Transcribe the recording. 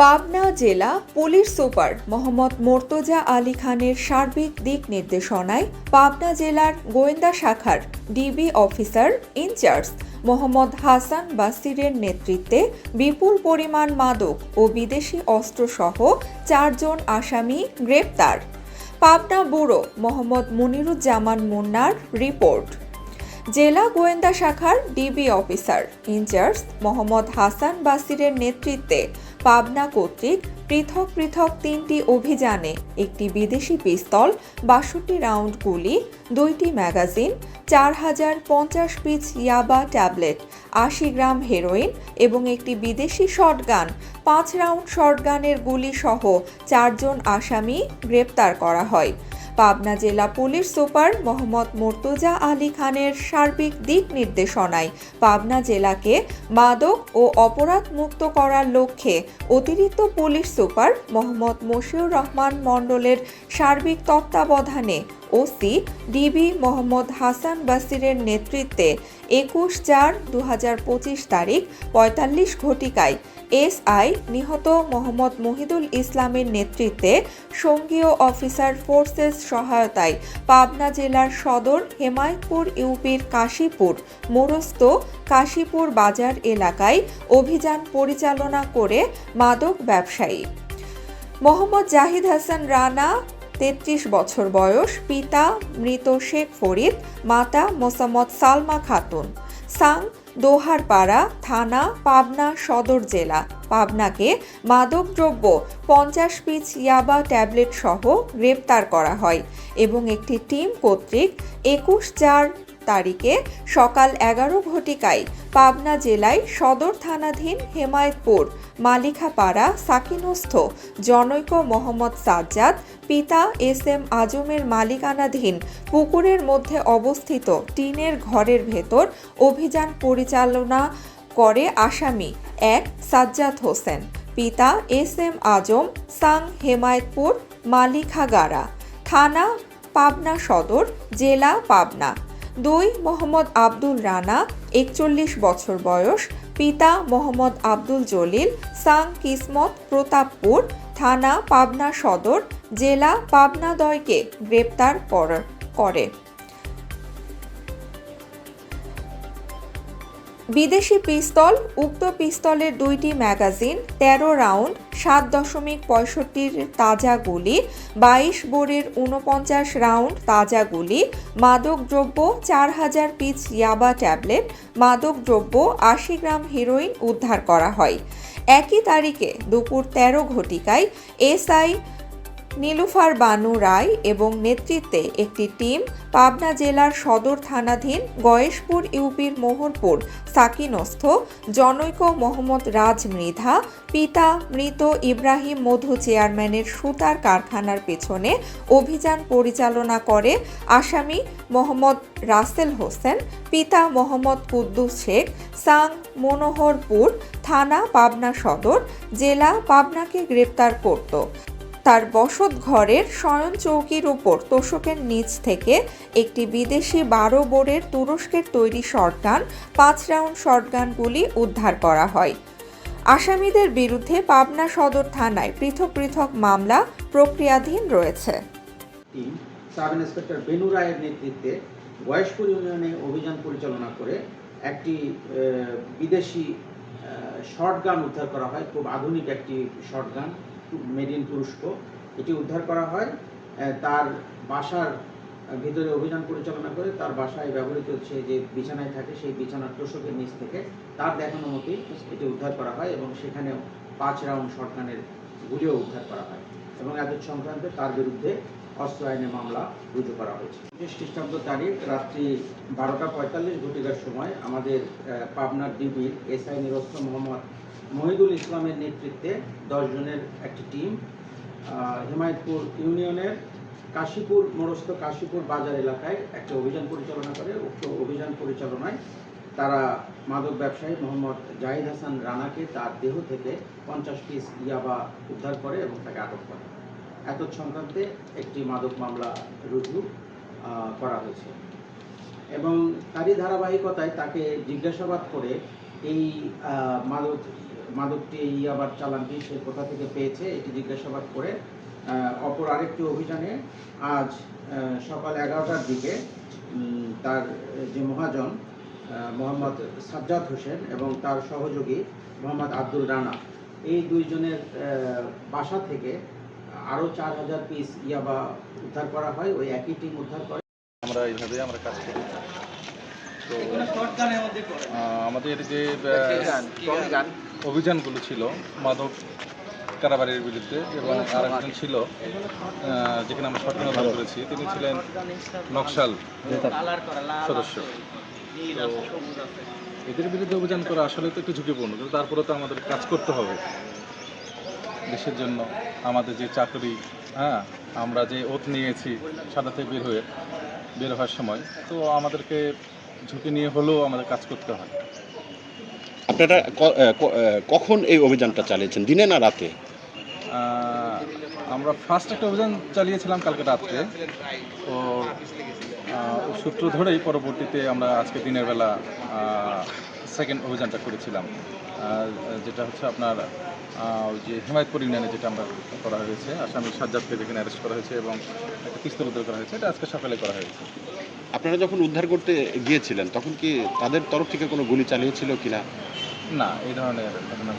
পাবনা জেলা police super Mohammad Murtaza Ali খানের সার্বিক দিক নির্দেশনায় পাবনা জেলার গোয়েন্দা শাখার DB officer in charge Mohammad Hasan বাসিরের নেতৃত্বে বিপুল পরিমাণ মাদক ও বিদেশি অস্ত্রসহ চারজন আসামি গ্রেপ্তার। পাবনা ব্যুরো মোহাম্মদ মুনিরুজ্জামান মুন্নার রিপোর্ট। জেলা গোয়েন্দা শাখার DB officer in charge Mohammad Hasan বাসিরের নেতৃত্বে পাবনা কর্তৃক পৃথক পৃথক তিনটি অভিযানে একটি বিদেশি পিস্তল, বাষট্টি রাউন্ড গুলি, দুইটি ম্যাগাজিন, চার হাজার পঞ্চাশ পিচ ইয়াবা ট্যাবলেট, আশি গ্রাম হেরোইন এবং একটি বিদেশি শটগান, পাঁচ রাউন্ড শটগানের গুলি সহ চারজন আসামি গ্রেপ্তার করা হয়। পাবনা জেলা পুলিশ সুপার মোহাম্মদ মোর্তজা আলী খানের সার্বিক দিক নির্দেশনায় পাবনা জেলাকে মাদক ও অপরাধ মুক্ত করার লক্ষ্যে অতিরিক্ত পুলিশ সুপার মোহাম্মদ মশিউর রহমান মণ্ডলের সার্বিক তত্ত্বাবধানে ওসি ডিবি মোহাম্মদ হাসান বাসিরের নেতৃত্বে একুশ চার দু তারিখ পঁয়তাল্লিশ ঘটিকায় এসআই নিহত মোহাম্মদ মহিদুল ইসলামের নেতৃত্বে সঙ্গীয় অফিসার ফোর্সেস সহায়তায় পাবনা জেলার সদর হেমায়তপুর ইউপির কাশীপুর মোরস্ত কাশীপুর বাজার এলাকায় অভিযান পরিচালনা করে মাদক ব্যবসায়ী। মোহাম্মদ জাহিদ হাসান রানা তেত্রিশ বছর বয়স পিতা মৃত শেখ ফরিদ, মাতা মোসাম্মদ সালমা খাতুন। সাং, দোহারপাড়া থানা, পাবনা সদর জেলা। পাবনাকে মাদকদ্রব্য পঞ্চাশ পিচ ইয়াবা ট্যাবলেট সহ গ্রেপ্তার করা হয় এবং একটি টিম কর্তৃক একুশ চার তারিখে সকাল এগারো ঘটিকায় পাবনা জেলায় সদর থানাধীন হেমায়তপুর মালিখাপাড়া সাকিনস্থ, জনৈক মোহাম্মদ সাজ্জাদ, পিতা এস এম আজমের মালিকানাধীন পুকুরের মধ্যে অবস্থিত টিনের ঘরের ভেতর অভিযান পরিচালনা করে আসামি এক সাজ্জাদ হোসেন, পিতা এস এম আজম, সাং হেমায়তপুর মালিখাগাড়া থানা পাবনা সদর, জেলা পাবনা। দুই, মোহাম্মদ আব্দুল রানা, একচল্লিশ বছর বয়স, পিতা মোহাম্মদ আব্দুল জলিল সাং কিসমত, প্রতাপপুর, থানা পাবনা সদর, জেলা পাবনাদয়কে গ্রেপ্তার কর- বিদেশি পিস্তল, উক্ত পিস্তলের দুইটি ম্যাগাজিন, তেরো রাউন্ড, সাত দশমিক পঁয়ষট্টির তাজা গুলি, বাইশ বোরের উনপঞ্চাশ রাউন্ড তাজা গুলি মাদকদ্রব্য চার হাজার পিচ ইয়াবা ট্যাবলেট মাদকদ্রব্য আশি গ্রাম হিরোইন উদ্ধার করা হয়। একই তারিখে দুপুর তেরো ঘটিকায় এসআই নীলুফার বানু রায় এবং নেতৃত্বে একটি টিম পাবনা জেলার সদর থানাধীন গয়েশপুর ইউপির মোহরপুর সাকিনস্থ, জনৈক মোহাম্মদ রাজ মৃধা, পিতা মৃত ইব্রাহিম মধু চেয়ারম্যানের সুতার কারখানার পেছনে অভিযান পরিচালনা করে আসামি মোহাম্মদ রাসেল হোসেন, পিতা মোহাম্মদ কুদ্দুস শেখ, সাং মনোহরপুর থানা পাবনা সদর, জেলা পাবনাকে গ্রেপ্তার করত। তার বসত ঘরের শয়ন চৌকির উপর তোষকের নিচ থেকে একটি বিদেশি বারো বোরের তুরস্কের তৈরি শর্টগান পাঁচ রাউন্ড শর্টগানগুলি উদ্ধার করা হয়। আসামিদের বিরুদ্ধে পাবনা সদর থানায় পৃথক পৃথক মামলা প্রক্রিয়াধীন রয়েছে। সাব ইন্সপেক্টর বেনু রায়ের নেতৃত্বে বয়স্পুর ইউনিয়নে অভিযান পরিচালনা করে একটি বিদেশি শর্টগান উদ্ধার করা হয়। খুব আধুনিক একটি শর্টগান মেড ইন তুরস্ক এটি উদ্ধার করা হয় তার বাসার ভিতরে অভিযান পরিচালনা করে, তার বাসায় ব্যবহৃত হচ্ছে যে বিছানায় থাকে, সেই বিছানার তোষকের নিচ থেকে তার দেখানো মতোই এটি উদ্ধার করা হয় এবং সেখানেও পাঁচ রাউন্ড শর্টগানের গুলিও উদ্ধার করা হয় এবং এত সংক্রান্তে তার বিরুদ্ধে অস্ত্র আইনে মামলা রুজু করা হয়েছে। পঁচিশ খ্রিস্টাব্দ তারিখ, রাত্রি বারোটা পঁয়তাল্লিশ ঘটিকার সময় আমাদের পাবনার ডিবির এসআই নিরস্ত্র মোহাম্মদ মহিদুল ইসলামের নেতৃত্বে দশ জনের একটি টিম হেমায়তপুর ইউনিয়নের কাশীপুর, মোরস্ত কাশীপুর বাজার এলাকায় একটা অভিযান পরিচালনা করে। উক্ত অভিযান পরিচালনায় তারা মাদক ব্যবসায়ী মোহাম্মদ জাহিদ হাসান রানাকে তার দেহ থেকে পঞ্চাশ পিস ইয়াবা উদ্ধার করে এবং তাকে আটক করে। এত সংক্রান্তে একটি মাদক মামলা রুজু করা হয়েছে। এবং তারই ধারাবাহিকতায় তাকে জিজ্ঞাসাবাদ করে এই মাদক মাদকটি এই আবার চালানটি সে কোথা থেকে পেয়েছে এটি জিজ্ঞাসাবাদ করে অপর আরেকটি অভিযানে আজ সকাল এগারোটার দিকে তার, যে মহাজন মোহাম্মদ সাজ্জাদ হোসেন এবং তার সহযোগী মোহাম্মদ আব্দুল রানা, এই দুইজনের বাসা থেকে আরও চার হাজার পিস ইয়াবা উদ্ধার করা হয়, ওই একই টিম উদ্ধার করে। আমরা এইভাবে আমরা কাজ করি। তো আমাদের যে অভিযানগুলো ছিল মাদক কারাবাড়ির বিরুদ্ধে এবং আর একজন ছিল যেখানে আমরা সরকার অভিযান করেছি। তিনি ছিলেন নকশাল সদস্য। এদের বিরুদ্ধে অভিযান করা আসলে তো একটু ঝুঁকিপূর্ণ কিন্তু তারপরে তো আমাদের কাজ করতে হবে। দেশের জন্য আমাদের যে চাকরি হ্যাঁ আমরা যে ওত নিয়েছি সাদাতে বের হয়ে বের হওয়ার সময় তো আমাদেরকে ঝুঁকি নিয়ে হলেও আমাদের কাজ করতে হয়। আপনারা কখন এই অভিযানটা চালিয়েছেন? দিনে না রাতে? আমরা ফার্স্ট একটা অভিযান চালিয়েছিলাম কালকে রাত্রে। তো সূত্র ধরেই পরবর্তীতে আমরা আজকে দিনের বেলা সেকেন্ড অভিযানটা করেছিলাম। যেটা হচ্ছে আপনার ওই যে হেমায়তপুর ইউনিয়নে যেটা আমরা করা হয়েছে আসামি সাজ্জাদকে যেখানে অ্যারেস্ট করা হয়েছে এবং একটা পিস্তল উদ্ধার করা হয়েছে এটা আজকে সকালে করা হয়েছে। আপনারা যখন উদ্ধার করতে গিয়েছিলেন, তখন কি তাদের তরফ থেকে কোনো গুলি চালিয়েছিল কিনা? না, এই ধরনের ঘটনা